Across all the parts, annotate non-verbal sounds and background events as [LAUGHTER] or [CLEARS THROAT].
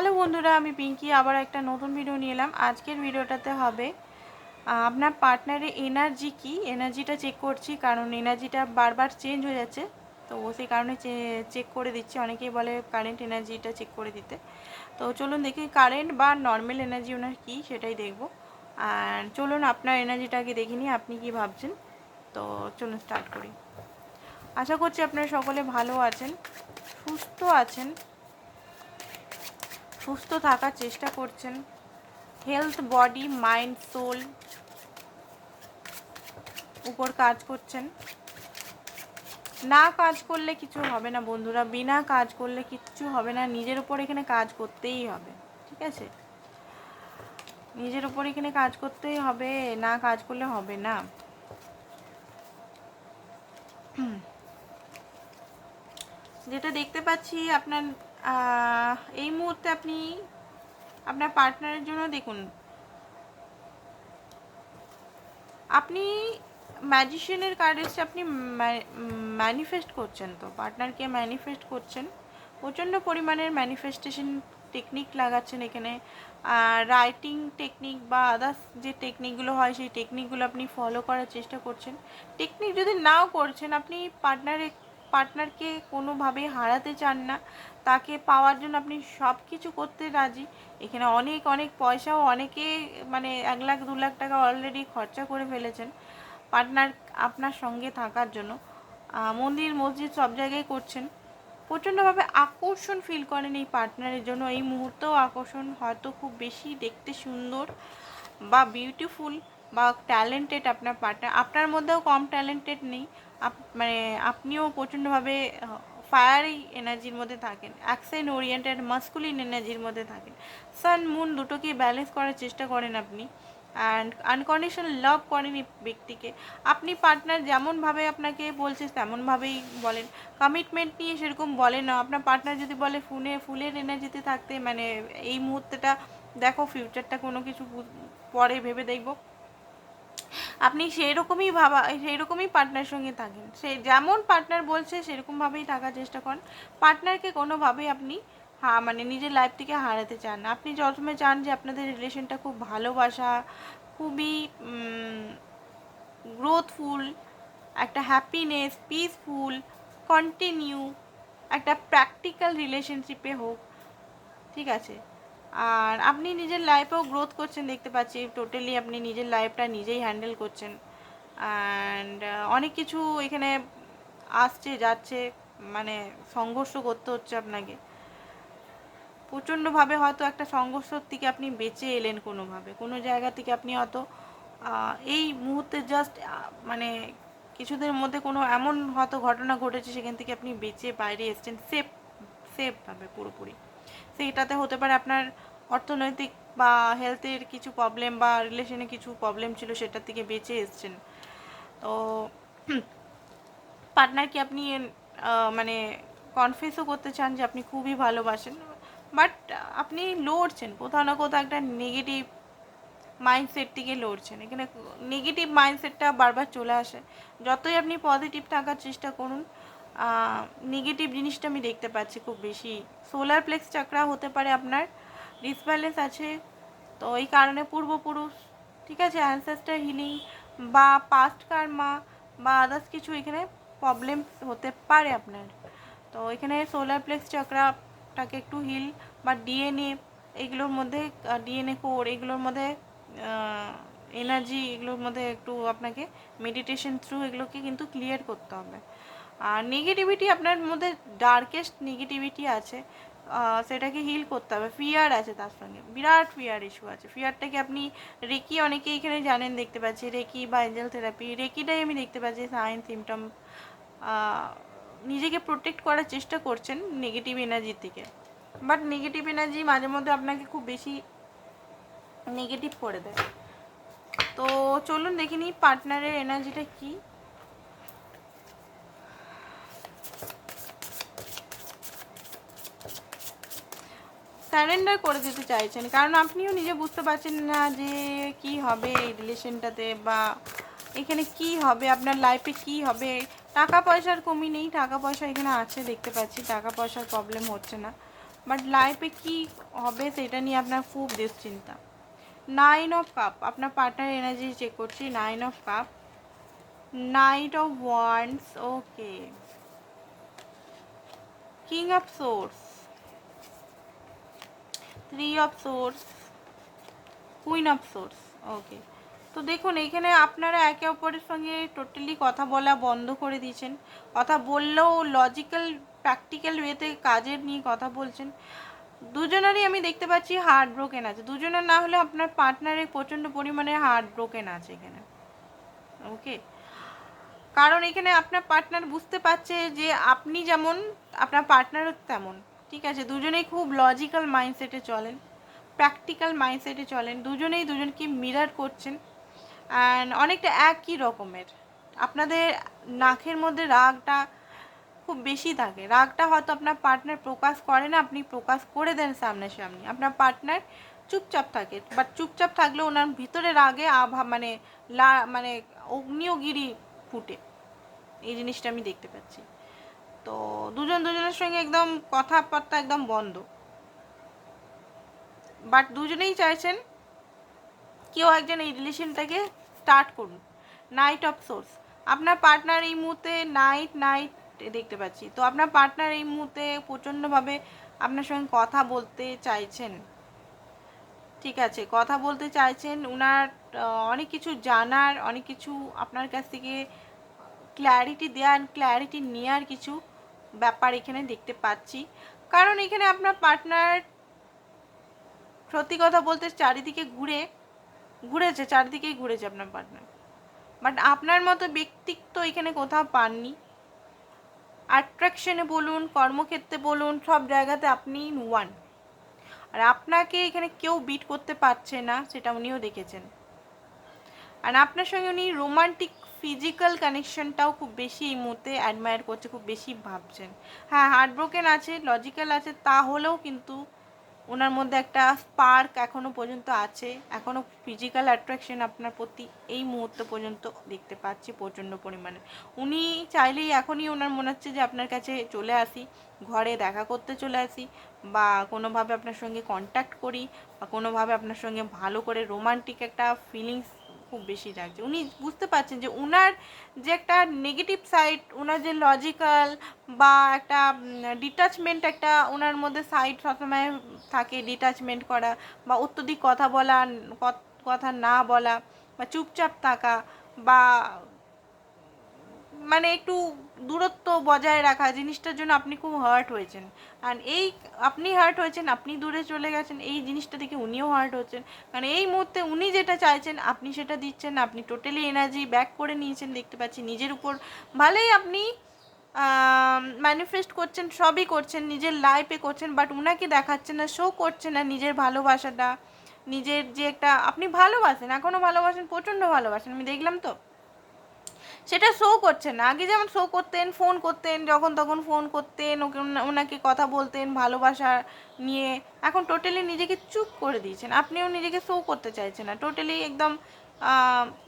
Hello বন্ধুরা, আমি পিঙ্কি, আবার একটা নতুন ভিডিও নিয়ে এলাম। আজকের ভিডিওটাতে হবে আপনার পার্টনারের এনার্জি কি? এনার্জিটা চেক করছি, কারণ এনার্জিটা বারবার চেঞ্জ হয়ে যাচ্ছে। তো সেই কারণে চেক করে দিচ্ছি। অনেকেই বলে কারেন্ট এনার্জিটা চেক করে দিতে। তো চলুন দেখি কারেন্ট বা নর্মাল এনার্জি ওনার কী, সেটাই দেখব। আর চলুন, আপনার এনার্জিটাকে দেখিনি আপনি কি ভাবছেন? তো চলুন স্টার্ট করি। আশা করছি আপনারা সকলে ভালো আছেন, সুস্থ আছেন। সুস্থ থাকার চেষ্টা করছেন। হেলথ বডি মাইন্ড সোল উপর কাজ করছেন। না কাজ করলে কিছু হবে না বন্ধুরা, বিনা কাজ করলে কিচ্ছু হবে না। নিজের উপর এখানে কাজ করতেই হবে, ঠিক আছে? নিজের উপর এখানে কাজ করতেই হবে, না কাজ করলে হবে না। যেটা দেখতে পাচ্ছি, আপনার এই মুহূর্তে আপনি আপনার পার্টনারের জন্য দেখুন। আপনি ম্যাজিশিয়ানের কার্ড এসছে আপনি ম্যানিফেস্ট করছেন তো পার্টনারকে ম্যানিফেস্ট করছেন। প্রচণ্ড পরিমাণের ম্যানিফেস্টেশন টেকনিক লাগাচ্ছেন এখানে। রাইটিং টেকনিক বা আদার্স যে টেকনিকগুলো হয়, সেই টেকনিকগুলো আপনি ফলো করার চেষ্টা করছেন। টেকনিক যদি নাও করছেন, আপনি পার্টনারে পার্টনারকে কোনোভাবেই হারাতে চান না। তাকে পাওয়ার জন্য আপনি সব কিছু করতে রাজি। এখানে অনেক অনেক পয়সাও অনেকে মানে এক লাখ, দু লাখ টাকা অলরেডি খরচা করে ফেলেছেন। পার্টনার আপনার সঙ্গে থাকার জন্য। মন্দির, মসজিদ সব জায়গায় করছেন। প্রচণ্ডভাবে আকর্ষণ ফিল করেন এই পার্টনারের জন্য। এই মুহূর্তেও আকর্ষণ হয়তো খুব বেশি দেখতে সুন্দর বা বিউটিফুল বা ট্যালেন্টেড আপনার পার্টনার আপনার মধ্যেও কম ট্যালেন্টেড নেই। মানে আপনিও প্রচণ্ডভাবে ফায়ারি এনার্জির মধ্যে থাকেন অ্যাকশন ওরিয়েন্টেড মাস্কুলিন এনার্জির মধ্যে থাকেন। সান মুন দুটোকে ব্যালেন্স করার চেষ্টা করেন আপনি অ্যান্ড আনকন্ডিশনাল লাভ করেন এই ব্যক্তিকে। আপনি পার্টনার যেমনভাবে আপনাকে বলছে তেমনভাবেই বলেন। কমিটমেন্ট নিয়ে সেরকম বলেন না। আপনার পার্টনার যদি বলে ফুলে ফুলের এনার্জিতে থাকতে মানে এই মুহূর্তেটা দেখো ফিউচারটা কোনো কিছু পরে ভেবে দেখব। আপনি সেই রকমই ভাবা সেই রকমই পার্টনার সঙ্গে থাকেন। সে যেমন পার্টনার বলছে, সেরকমভাবেই থাকার চেষ্টা করেন। পার্টনারকে কোনোভাবেই আপনি হা মানে নিজের লাইফ থেকে হারাতে চান না। আপনি যতসময় চান যে আপনাদের রিলেশনটা খুব ভালোবাসা, খুবই গ্রোথফুল একটা হ্যাপিনেস পিসফুল কন্টিনিউ একটা প্র্যাকটিক্যাল রিলেশনশিপে হোক, ঠিক আছে? আর আপনি নিজের লাইফেও গ্রোথ করছেন, দেখতে পাচ্ছি টোটালি আপনি নিজের লাইফটা নিজেই হ্যান্ডেল করছেন। অ্যান্ড অনেক কিছু এখানে আসছে, যাচ্ছে মানে সংঘর্ষ করতে হচ্ছে আপনাকে। প্রচণ্ডভাবে হয়তো একটা সংঘর্ষর থেকে আপনি বেঁচে এলেন কোনোভাবে। কোনো জায়গা থেকে আপনি হয়তো এই মুহূর্তে জাস্ট মানে কিছুদের মধ্যে কোনো এমন হয়তো ঘটনা ঘটেছে, সেখান থেকে আপনি বেঁচে বাইরে এসেছেন। সেফ সেফভাবে পুরোপুরি। সেইটাতে হতে পারে আপনার অর্থনৈতিক বা হেলথের কিছু প্রবলেম বা রিলেশনে কিছু প্রবলেম ছিল সেটার থেকে বেঁচে এসছেন। তো [CLEARS THROAT] পার্টনারকে আপনি মানে কনফেসও করতে চান যে আপনি খুবই ভালোবাসেন? বাট আপনি লড়ছেন, কোথাও না কোথাও একটা নেগেটিভ মাইন্ডসেট থেকে লড়ছেন। এখানে নেগেটিভ মাইন্ডসেটটা বারবার চলে আসে। যতই আপনি পজিটিভ থাকার চেষ্টা করুন নেগেটিভ জিনিসটা আমি দেখতে পাচ্ছি খুব বেশি। সোলার প্লেক্স চাকরা হতে পারে আপনার ডিসব্যালেন্স আছে, তো এই কারণে পূর্বপুরুষ, ঠিক আছে অ্যানসেস্টার হিলিং বা পাস্ট কার্মা বা আদার্স কিছু এখানে প্রবলেম হতে পারে আপনার। তো এখানে সোলার প্লেক্স চক্রাটাকে একটু হিল বা ডিএনএ এগুলোর মধ্যে ডিএনএ কোর এগুলোর মধ্যে এনার্জি এগুলোর মধ্যে একটু আপনাকে মেডিটেশন থ্রু এগুলোকে কিন্তু ক্লিয়ার করতে হবে। আর নেগেটিভিটি আপনার মধ্যে ডার্কেস্ট নেগেটিভিটি আছে সেটাকে হিল করতে হবে। ফিয়ার আছে তার সঙ্গে। বিরাট ফিয়ার ইস্যু আছে। ফিয়ারটাকে আপনি রেকি অনেকেই এখানে জানেন, দেখতে পাচ্ছি। রেকি বা এঞ্জেল থেরাপি রেকিটাই আমি দেখতে পাচ্ছি সাইন সিমটম নিজেকে প্রোটেক্ট করার চেষ্টা করছেন নেগেটিভ এনার্জি থেকে। বাট নেগেটিভ এনার্জি মাঝে মধ্যে আপনাকে খুব বেশি নেগেটিভ করে দেয়। তো চলুন দেখে নিই পার্টনারের এনার্জিটা কী? স্যারেন্ডার করে দিতে চাইছেন। কারণ আপনিও নিজে বুঝতে পারছেন না যে কি হবে এই রিলেশনটাতে বা এখানে কি হবে, আপনার লাইফে কি হবে। টাকা পয়সার কমি নেই, টাকা পয়সা এখানে আছে দেখতে পাচ্ছি, টাকা পয়সার প্রবলেম হচ্ছে না। বাট লাইফে কি হবে সেটা নিয়ে আপনার খুব দুশ্চিন্তা। নাইন অফ কাপ আপনার পার্টনার এনার্জি চেক করছি nine of cup knight of wands okay king of swords three of swords queen of swords okay তো দেখুন, এখানে আপনারা একে অপরের সঙ্গে টোটালি কথা বলা বন্ধ করে দিয়েছেন। কথা বললেও লজিক্যাল প্র্যাকটিক্যাল ওয়েতে কাজের নিয়ে কথা বলছেন। দুজনেরই আমি দেখতে পাচ্ছি হার্ট ব্রোকেন আছে। দুজনের না হলে আপনার পার্টনারের প্রচণ্ড পরিমাণে হার্ট ব্রোকেন আছে এখানে। ওকে কারণ এখানে আপনার পার্টনার বুঝতে পারছে যে আপনি যেমন, আপনার পার্টনারও তেমন। ঠিক আছে, দুজনেই খুব লজিক্যাল মাইন্ডসেটে চলেন প্র্যাকটিক্যাল মাইন্ডসেটে চলেন, দুজনেই দুজনকে মিরার করছেন অ্যান্ড অনেকটা একই রকমের। আপনাদের নাকের মধ্যে রাগটা খুব বেশি থাকে। রাগটা হয়তো আপনার পার্টনার প্রকাশ করে না, আপনি প্রকাশ করে দেন সামনাসামনি। আপনার পার্টনার চুপচাপ থাকে বাট চুপচাপ থাকলে ওনার ভিতরে রাগে আভা মানে লা মানে অগ্নিয়গিরি ফুটে। এই জিনিসটা আমি দেখতে পাচ্ছি। তো দুজন দুজনের সঙ্গে একদম কথাবার্তা একদম বন্ধ। বাট দুজনেই চাইছেন কেউ একজন এই রিলেশনটাকে স্টার্ট করুন। নাইট অফ সোর্স আপনার পার্টনার এই মুহূর্তে নাইট নাইট দেখতে পাচ্ছি। তো আপনার পার্টনার এই মুহূর্তে প্রচণ্ডভাবে আপনার সঙ্গে কথা বলতে চাইছেন। ঠিক আছে, কথা বলতে চাইছেন। উনার অনেক কিছু জানার, অনেক কিছু আপনার কাছ থেকে ক্ল্যারিটি দেওয়ার ক্ল্যারিটি নেওয়ার কিছু ব্যাপার এখানে দেখতে পাচ্ছি। কারণ এখানে আপনার পার্টনার সত্যি কথা বলতে চারিদিকে ঘুরে, ঘুরেছে, চারিদিকেই ঘুরেছে আপনার পার্টনার বাট আপনার মতো ব্যক্তিত্ব এখানে কোথাও পাননি। অ্যাট্রাকশনে বলুন, কর্মক্ষেত্রে বলুন, সব জায়গাতে আপনি ওয়ান আর আপনাকে এখানে কেউ বিট করতে পারছে না, সেটা উনিও দেখেছেন। আর আপনার সঙ্গে উনি রোমান্টিক ফিজিক্যাল কানেকশনটাও খুব বেশি এই মুহূর্তে অ্যাডমায়ার করছে, খুব বেশি ভাবছেন। হ্যাঁ হার্ট ব্রোকেন আছে লজিক্যাল আছে, তাহলেও কিন্তু ওনার মধ্যে একটা স্পার্ক এখনও পর্যন্ত আছে। এখনও ফিজিক্যাল অ্যাট্রাকশন আপনার প্রতি এই মুহূর্ত পর্যন্ত দেখতে পাচ্ছি প্রচণ্ড পরিমাণে। উনি চাইলেই এখনই ওনার মনে হচ্ছে যে আপনার কাছে চলে আসি, ঘরে দেখা করতে চলে আসি, বা কোনোভাবে আপনার সঙ্গে কন্ট্যাক্ট করি, বা কোনোভাবে আপনার সঙ্গে ভালো করে রোমান্টিক একটা ফিলিংস খুব বেশি লাগছে। উনি বুঝতে পারছেন যে উনার যে একটা নেগেটিভ সাইড ওনার যে লজিক্যাল বা একটা ডিটাচমেন্ট একটা ওনার মধ্যে সাইড সবসময় থাকে ডিটাচমেন্ট করা বা অত্যধিক কথা বলা কথা না বলা বা চুপচাপ থাকা বা মানে একটু দূরত্ব বজায় রাখা জিনিসটার জন্য আপনি খুব হার্ট হয়েছেন। আর এই আপনি হার্ট হয়েছেন, আপনি দূরে চলে গেছেন, এই জিনিসটা থেকে উনিও হার্ট হচ্ছেন। কারণ এই মুহূর্তে উনি যেটা চাইছেন, আপনি সেটা দিচ্ছেন আপনি টোটালি এনার্জি ব্যাক করে নিয়েছেন, দেখতে পাচ্ছি নিজের উপর। ভালোই আপনি ম্যানিফেস্ট করছেন, সবই করছেন, নিজের লাইফে করছেন বাট উনাকে দেখাচ্ছেন না শো করছেন না নিজের ভালোবাসাটা, নিজের যে একটা, আপনি ভালোবাসেন এখনও ভালোবাসেন, প্রচণ্ড ভালোবাসেন, আমি দেখলাম তো। সেটা শো করছেন না। আগে যেমন শো করতেন ফোন করতেন, যখন তখন ফোন করতেন, ওকে ওনাকে কথা বলতেন, ভালোবাসা নিয়ে। এখন টোটালি নিজেকে চুপ করে দিয়েছেন। আপনিও নিজেকে শো করতে চাইছেন না। টোটালি একদম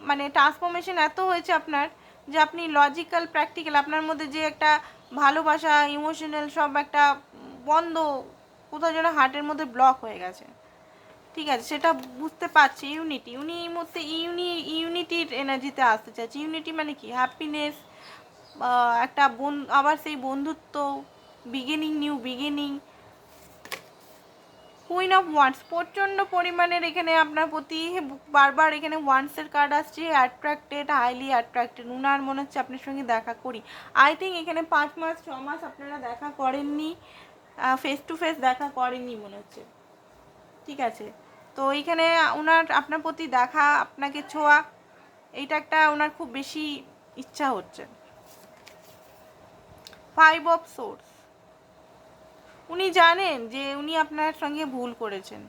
মানে ট্রান্সফরমেশন এত হয়েছে আপনার যে আপনি লজিক্যাল প্র্যাকটিক্যাল আপনার মধ্যে যে একটা ভালোবাসা ইমোশনাল সব একটা বন্ধ, কোথাও যেন হার্টের মধ্যে ব্লক হয়ে গেছে। ঠিক আছে, সেটা বুঝতে পারছি ইউনিটি উনি এই মুহূর্তে ইউনি ইউনিটির এনার্জিতে আসতে চাইছে। ইউনিটি মানে কি? হ্যাপিনেস একটা বন, আবার সেই বন্ধুত্ব beginning new beginning queen of wands প্রচণ্ড পরিমাণের এখানে আপনার প্রতি বারবার এখানে ওয়ান্সের কার্ড আসছে অ্যাট্রাক্টেড হাইলি অ্যাট্রাক্টেড উনার মনে হচ্ছে আপনার সঙ্গে দেখা করি। আই থিঙ্ক এখানে পাঁচ মাস, ছ মাস আপনারা দেখা করেননি ফেস টু ফেস দেখা করেননি মনে হচ্ছে। ঠিক আছে? তো এইখানে ওনার আপনার প্রতি দেখা, আপনাকে ছোঁয়া, এইটা একটা ওনার খুব বেশি ইচ্ছা হচ্ছে। ফাইভ অফ সোর্স উনি জানেন যে উনি আপনার সঙ্গে ভুল করেছেন।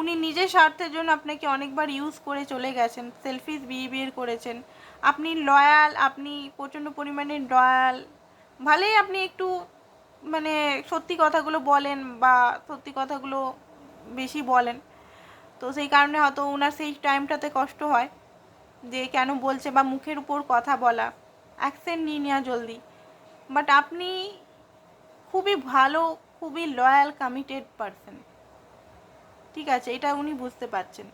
উনি নিজের স্বার্থের জন্য আপনাকে অনেকবার ইউজ করে চলে গেছেন সেলফিস বিহেভিয়ার করেছেন। আপনি লয়াল আপনি প্রচণ্ড পরিমাণে লয়াল ভালোই আপনি একটু মানে সত্যি কথাগুলো বলেন বা সত্যি কথাগুলো বেশি বলেন। তো সেই কারণে হয়তো ওনার সেই টাইমটাতে কষ্ট হয় যে কেন বলছে বা মুখের উপর কথা বলা। অ্যাকসেন্ট নিয়ে নেওয়া জলদি। বাট আপনি খুবই ভালো, খুবই লয়াল কমিটেড পারসন ঠিক আছে, এটা উনি বুঝতে পারছেন।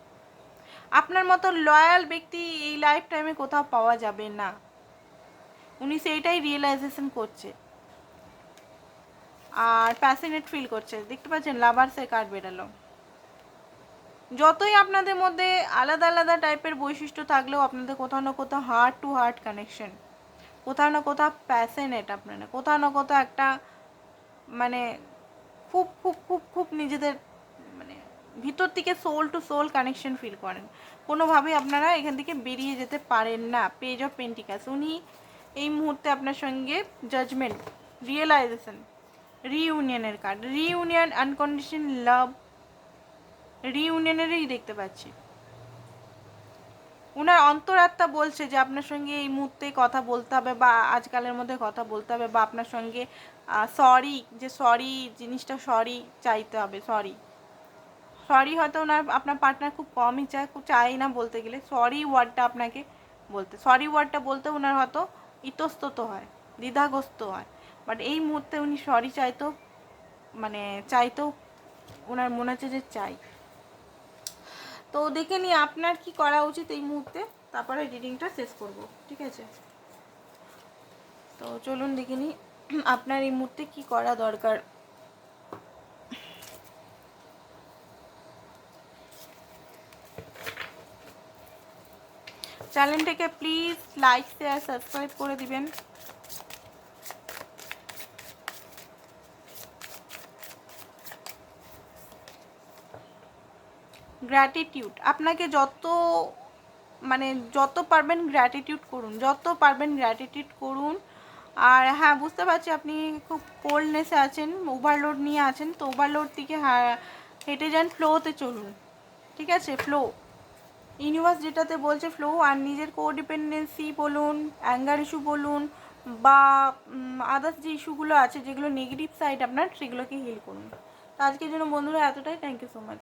আপনার মতো লয়াল ব্যক্তি এই লাইফ টাইমে কোথাও পাওয়া যাবে না। উনি সেইটাই রিয়েলাইজেশন করছে। আর প্যাশনেট ফিল করছে। দেখতে পাচ্ছেন লাভার্সের কার্ড বেরালো। যতই আপনাদের মধ্যে আলাদা আলাদা টাইপের বৈশিষ্ট্য থাকলেও আপনাদের কোথাও না কোথাও হার্ট টু হার্ট কানেকশন কোথাও না কোথাও প্যাশনেট আপনারা, কোথাও না কোথাও একটা মানে খুব খুব খুব খুব নিজেদের মানে ভিতর থেকে soul to soul connection feel করেন। কোনোভাবেই আপনারা এখান থেকে বেরিয়ে যেতে পারেন না। পেজ অফ পেন্টিকাস উনি এই মুহূর্তে আপনার সঙ্গে জাজমেন্ট রিয়েলাইজেশন রিইউনিয়নের কার্ড রিইউনিয়ন আনকন্ডিশন লাভ রিইউনিয়নেরই দেখতে পাচ্ছি। ওনার অন্তরাত্মা বলছে যে, আপনার সঙ্গে এই মুহূর্তে কথা বলতে হবে বা আজকালের মধ্যে কথা বলতে হবে বা আপনার সঙ্গে সরি যে সরি জিনিসটা সরি চাইতে হবে সরি সরি হয়তো ওনার, আপনার পার্টনার খুব কমই চায়, খুব চাই না বলতে গেলে। সরি ওয়ার্ডটা আপনাকে বলতে সরি ওয়ার্ডটা বলতে ওনার হয়তো ইতস্তত হয়, দ্বিধাগ্রস্ত হয়। বাট এই মুহূর্তে উনি সরি চাইতো মানে চাইতো ওনার মনে হচ্ছে যে চাই। তো দেখে নিই আপনার কি করা উচিত এই মুহূর্তে? তারপরে রিডিংটা শেষ করব, ঠিক আছে? তো চলুন দেখে নিই, আপনার এই মুহূর্তে কি করা দরকার? চ্যানেলটাকে প্লিজ লাইক শেয়ার সাবস্ক্রাইব করে দিবেন। গ্র্যাটিটিউড আপনাকে যত মানে যত পারবেন গ্র্যাটিটিউড করুন, যত পারবেন গ্র্যাটিটিউড করুন। আর হ্যাঁ বুঝতে পারছি আপনি খুব কোল্ডনেসে আছেন ওভারলোড নিয়ে আছেন, তো ওভারলোড থেকে হেঁটে যান ফ্লোতে চলুন। ঠিক আছে? ফ্লো ইউনিভার্স যেটাতে বলছে ফ্লো আর নিজের কোডিপেন্ডেন্সি বলুন অ্যাঙ্গার ইস্যু বলুন, বা আদার্স যে ইস্যুগুলো আছে, যেগুলো নেগেটিভ সাইড আপনার, সেগুলোকে হিল করুন। তো আজকের জন্য বন্ধুরা এতটাই। Thank you so much